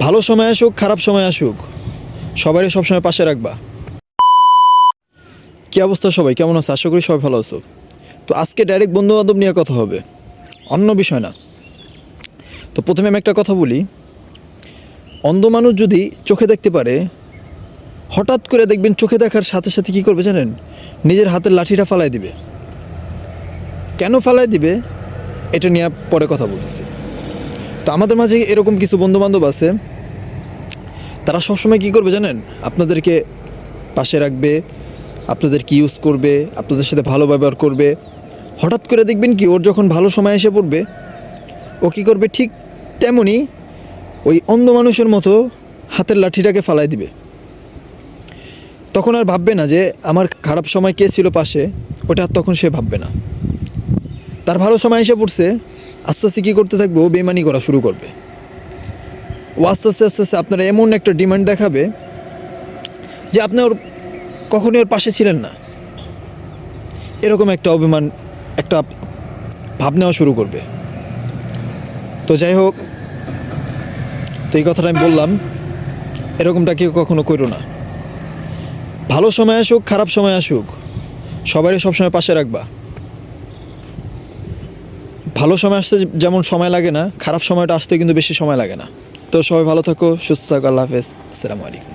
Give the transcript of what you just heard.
ভালো সময় আসুক, খারাপ সময় আসুক সবারই সবসময় পাশে রাখবা। কী অবস্থা সবাই? কেমন আছে? আশা করি সবাই ভালো আছো। তো আজকে ডাইরেক্ট বন্ধু বান্ধব নিয়ে কথা হবে। অন্য বিষয় না। তো প্রথমে আমি একটা কথা বলি। অন্ধ মানুষ যদি চোখে দেখতে পারে, হঠাৎ করে দেখবেন চোখে দেখার সাথে সাথে কী করবে জানেন? নিজের হাতের লাঠিটা ফালাই দিবে। কেন ফালাই দিবে? এটা নিয়ে পরে কথা বলতেছি। তো আমাদের মাঝে এরকম কিছু বন্ধু বান্ধব আছে। তারা সবসময় কী করবে জানেন? আপনাদেরকে পাশে রাখবে, আপনাদের আপনাদেরকে ইউজ করবে, আপনাদের সাথে ভালো ব্যবহার করবে। হঠাৎ করে দেখবেন কি, ওর যখন ভালো সময় এসে পড়বে, ও কী করবে? ঠিক তেমনি ওই অন্ধ মানুষের মতো হাতের লাঠিটাকে ফালাই দিবে। তখন আর ভাববে না যে আমার খারাপ সময় কে ছিল পাশে, ওটা তখন সে ভাববে না। তার ভালো সময় এসে পড়ছে আস্তে আস্তে কী করতে থাকবে? ও বেমানি করা শুরু করবে। ও আস্তে আস্তে আস্তে আস্তে আপনার এমন একটা ডিমান্ড দেখাবে যে আপনি ওর কখনই ওর পাশে ছিলেন না। এরকম একটা অভিমান, একটা ভাব নেওয়া শুরু করবে। তো যাই হোক, তো এই কথাটা আমি বললাম, এরকমটা কেউ কখনো করো না। ভালো সময় আসুক, খারাপ সময় আসুক সবারই সবসময় পাশে রাখবা। ভালো সময় আসতে যেমন সময় লাগে না, খারাপ সময়টা আসতে কিন্তু বেশি সময় লাগে না। তো সবাই ভালো থাকো, সুস্থ থাকো, আল্লাহ হাফেজ। আসসালামু আলাইকুম।